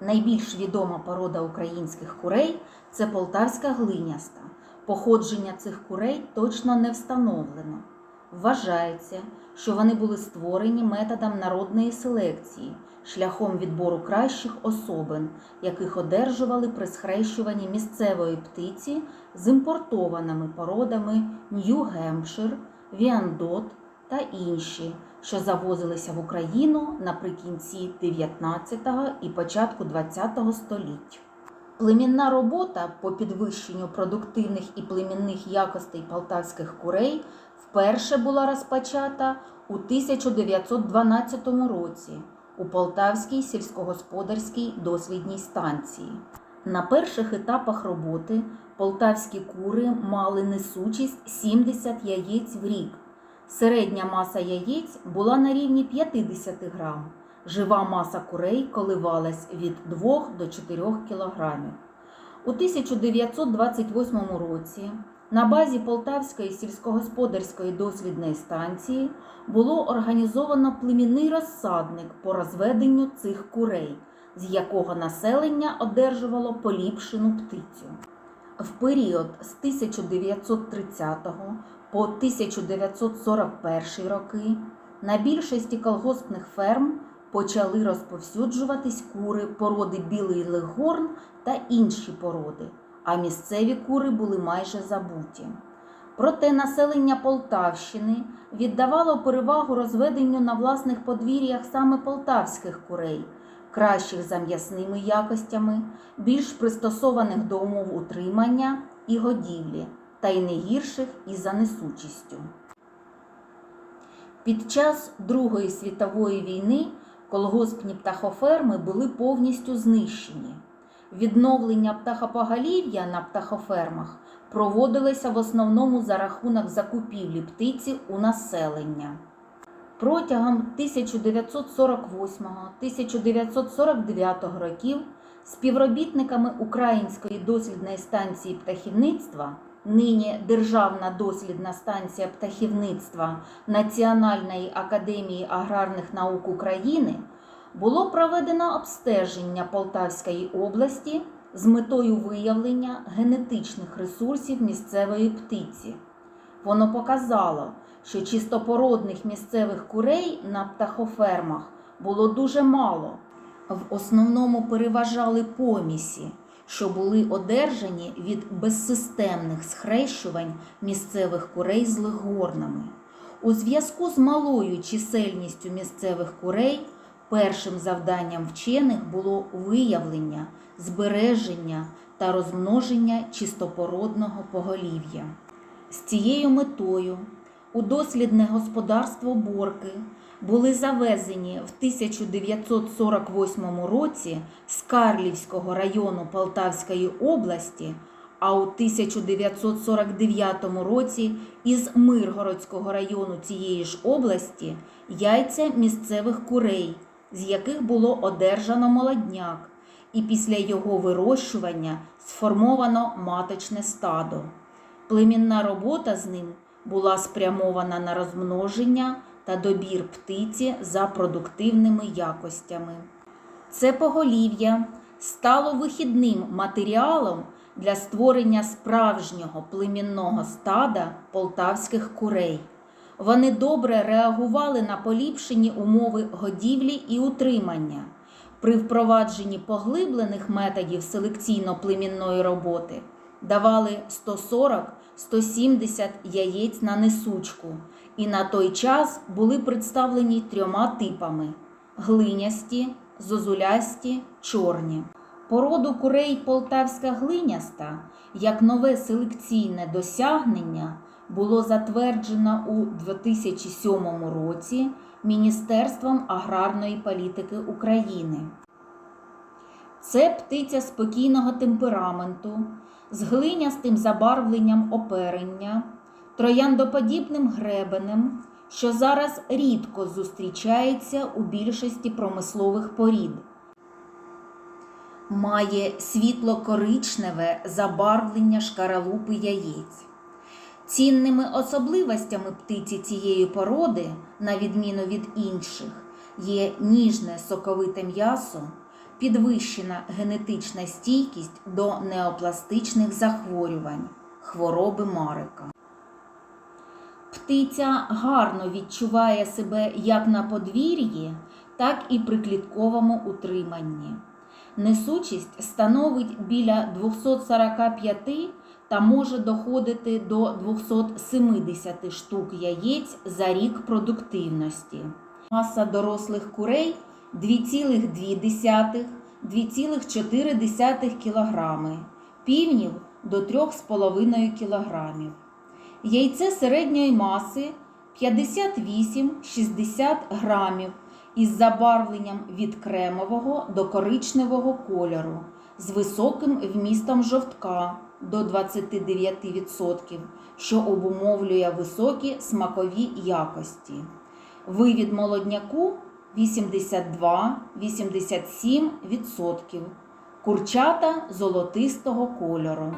Найбільш відома порода українських курей це полтавська глиняста. Походження цих курей точно не встановлено. Вважається, що вони були створені методом народної селекції шляхом відбору кращих особин, яких одержували при схрещуванні місцевої птиці з імпортованими породами Нью-Гемпшир, Віандот та інші, що завозилися в Україну наприкінці 19 і початку 20 століть. Племінна робота по підвищенню продуктивних і племінних якостей полтавських курей вперше була розпочата у 1912 році у Полтавській сільськогосподарській дослідній станції. На перших етапах роботи полтавські кури мали несучість 70 яєць в рік. Середня маса яєць була на рівні 50 грам. Жива маса курей коливалась від 2 до 4 кілограмів. У 1928 році на базі Полтавської сільськогосподарської дослідної станції було організовано племінний розсадник по розведенню цих курей, з якого населення одержувало поліпшену птицю. В період з 1930 по 1941 роки на більшості колгоспних ферм почали розповсюджуватись кури породи білий легорн та інші породи, а місцеві кури були майже забуті. Проте населення Полтавщини віддавало перевагу розведенню на власних подвір'ях саме полтавських курей, кращих за м'ясними якостями, більш пристосованих до умов утримання і годівлі, та й не гірших із за несучістю. Під час Другої світової війни колгоспні птахоферми були повністю знищені. Відновлення птахопоголів'я на птахофермах проводилося в основному за рахунок закупівлі птиці у населення. Протягом 1948-1949 років співробітниками Української дослідної станції птахівництва, нині Державна дослідна станція птахівництва Національної академії аграрних наук України було проведено обстеження Полтавської області з метою виявлення генетичних ресурсів місцевої птиці. Воно показало, що чистопородних місцевих курей на птахофермах було дуже мало. В основному переважали помісі, що були одержані від безсистемних схрещувань місцевих курей з легорнами. У зв'язку з малою чисельністю місцевих курей першим завданням вчених було виявлення, збереження та розмноження чистопородного поголів'я. З цією метою у дослідне господарство Борки були завезені в 1948 році з Карлівського району Полтавської області, а у 1949 році із Миргородського району цієї ж області яйця місцевих курей, з яких було одержано молодняк, і після його вирощування сформовано маточне стадо. Племінна робота з ним була спрямована на розмноження та добір птиці за продуктивними якостями. Це поголів'я стало вихідним матеріалом для створення справжнього племінного стада полтавських курей. Вони добре реагували на поліпшені умови годівлі і утримання. При впровадженні поглиблених методів селекційно-племінної роботи давали 140-170 яєць на несучку, і на той час були представлені трьома типами: глинясті, зозулясті, чорні. Породу курей полтавська глиняста як нове селекційне досягнення було затверджено у 2007 році Міністерством аграрної політики України. Це птиця спокійного темпераменту з глинястим забарвленням оперення, трояндоподібним гребенем, що зараз рідко зустрічається у більшості промислових порід. Має світло-коричневе забарвлення шкаралупи яєць. Цінними особливостями птиці цієї породи, на відміну від інших, є ніжне соковите м'ясо, підвищена генетична стійкість до неопластичних захворювань, хвороби Марика. Птиця гарно відчуває себе як на подвір'ї, так і при клітковому утриманні. Несучість становить біля 245 та може доходити до 270 штук яєць за рік продуктивності. Маса дорослих курей 2,2-2,4 кг, півнів до 3,5 кг. Яйце середньої маси 58-60 грамів із забарвленням від кремового до коричневого кольору з високим вмістом жовтка до 29%, що обумовлює високі смакові якості. Вивід молодняку 82-87%, курчата золотистого кольору.